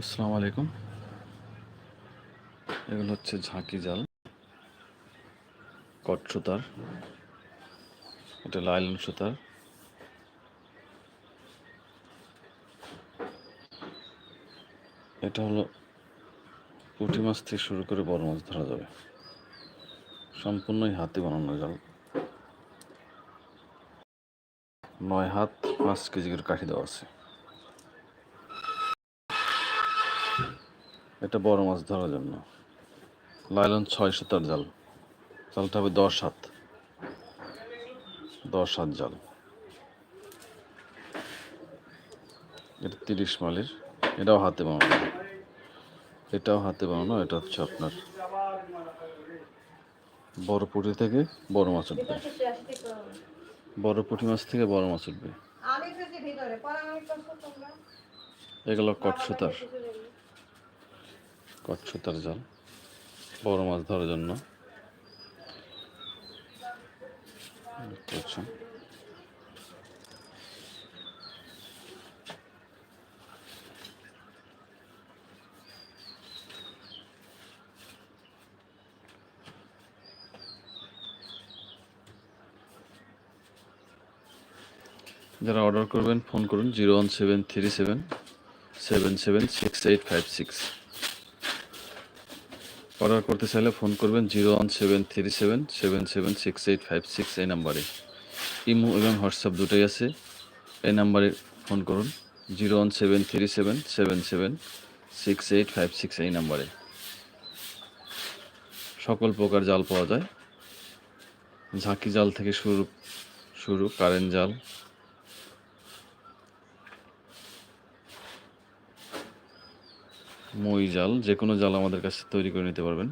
আসসালামু আলাইকুম। এগুলো হচ্ছে ঝাঁকি জাল। কট সুতার এটা লাইলন সুতার। এটা হলো পুঁটি মাছ থেকে শুরু করে বড় মাছ ধরা যাবে। সম্পূর্ণই হাতে বানানো জাল। নয় হাত পাঁচ কেজি করে কাঠি দেওয়া আছে। এটা বড় মাছ ধরার জন্য। লাইলন ছয় সুতার জাল। জালটা হবে দশ হাত দশ হাত জাল। এটা তিরিশ মালের। এটাও হাতে বানানো। এটাও হাতে বানানো এটা হচ্ছে আপনার বড় পুঁটি থেকে বড় মাছ উঠবে। বড় পুঁটি মাছ থেকে বড় মাছ উঠবে। এগুলো কট সুতার। কট সুতার জাল, বড় মাছ ধরার জন্য। যারা অর্ডার করবেন, ফোন করুন, zero one seven three seven seven seven six eight five six. Order করতে চাইলে ফোন করবেন zero one seven three seven seven seven six eight five six এই নাম্বারে। ইমো এবং হোয়াটসঅ্যাপ দুটোই আছে, এই নাম্বারে ফোন করুন। Zero one seven three seven seven seven six eight five six এই নাম্বারে। সকল প্রকার জাল পাওয়া যায়। ঝাঁকি জাল থেকে শুরু শুরু, কারেন্ট জাল মই জাল যে কোনো জাল আমাদের কাছে তৈরি করে নিতে পারবেন।